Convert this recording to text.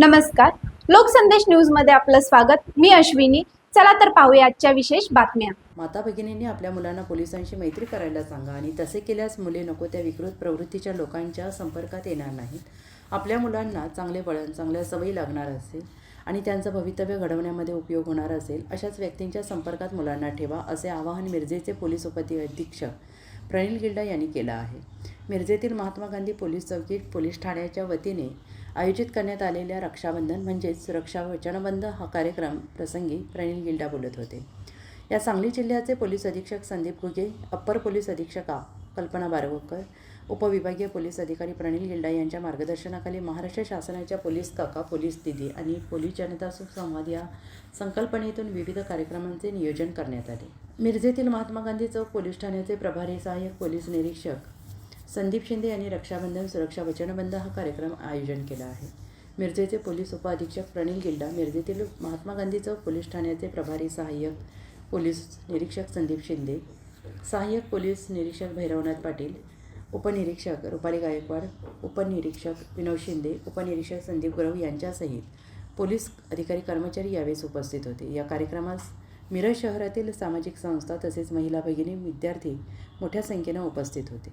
नमस्कार. लोकसंदेश न्यूजमध्ये आपलं स्वागत. मी अश्विनी. चला तर पाहूया आजच्या विशेष बातम्या. माता भगिनींनी आपल्या मुलांना पोलिसांशी मैत्री करायला सांगा आणि तसे केल्यास मुले नको त्या विकृत प्रवृत्तीच्या लोकांच्या संपर्कात येणार नाहीत. आपल्या मुलांना चांगले वळण चांगल्या सवयी लागणार असेल आणि त्यांचं भवितव्य घडवण्यामध्ये उपयोग होणार असेल अशाच व्यक्तींच्या संपर्कात मुलांना ठेवा असे आवाहन मिरजेचे पोलीस उपती अधीक्षक प्रणील गिल्डा यांनी केलं आहे. मिरजेतील महात्मा गांधी पोलीस चौकीत पोलीस ठाण्याच्या वतीने आयोजित करण्यात आलेल्या रक्षाबंधन म्हणजेच सुरक्षा वचनबंध हा कार्यक्रम प्रसंगी प्रणील गिल्डा बोलत होते. या सांगली जिल्ह्याचे पोलीस अधीक्षक संदीप घुगे अप्पर पोलीस अधीक्षका कल्पना बारवकर उपविभागीय पोलीस अधिकारी प्रणील गिल्डा यांच्या मार्गदर्शनाखाली महाराष्ट्र शासनाच्या पोलीस काका पोलीस दिदी आणि पोलीस जनता सुसंवाद या संकल्पनेतून विविध कार्यक्रमांचे नियोजन करण्यात आले. मिरजेतील महात्मा गांधी चौक पोलीस ठाण्याचे प्रभारी सहाय्यक पोलीस निरीक्षक संदीप शिंदे यांनी रक्षाबंधन सुरक्षा वचनबंध हा कार्यक्रम आयोजन केला आहे. मिरजेचे पोलीस उपअधीक्षक प्रणील गिल्डा मिरजेतील महात्मा गांधी चौक पोलीस ठाण्याचे प्रभारी सहाय्यक पोलीस निरीक्षक संदीप शिंदे सहाय्यक पोलीस निरीक्षक भैरवनाथ पाटील उपनिरीक्षक रुपाली गायकवाड उपनिरीक्षक विनोद शिंदे उपनिरीक्षक संदीप गुरव यांच्यासहित पोलीस अधिकारी कर्मचारी यावेळेस उपस्थित होते. या कार्यक्रमास मिरज शहरातील सामाजिक संस्था तसेच महिला भगिनी विद्यार्थी मोठ्या संख्येनं उपस्थित होते.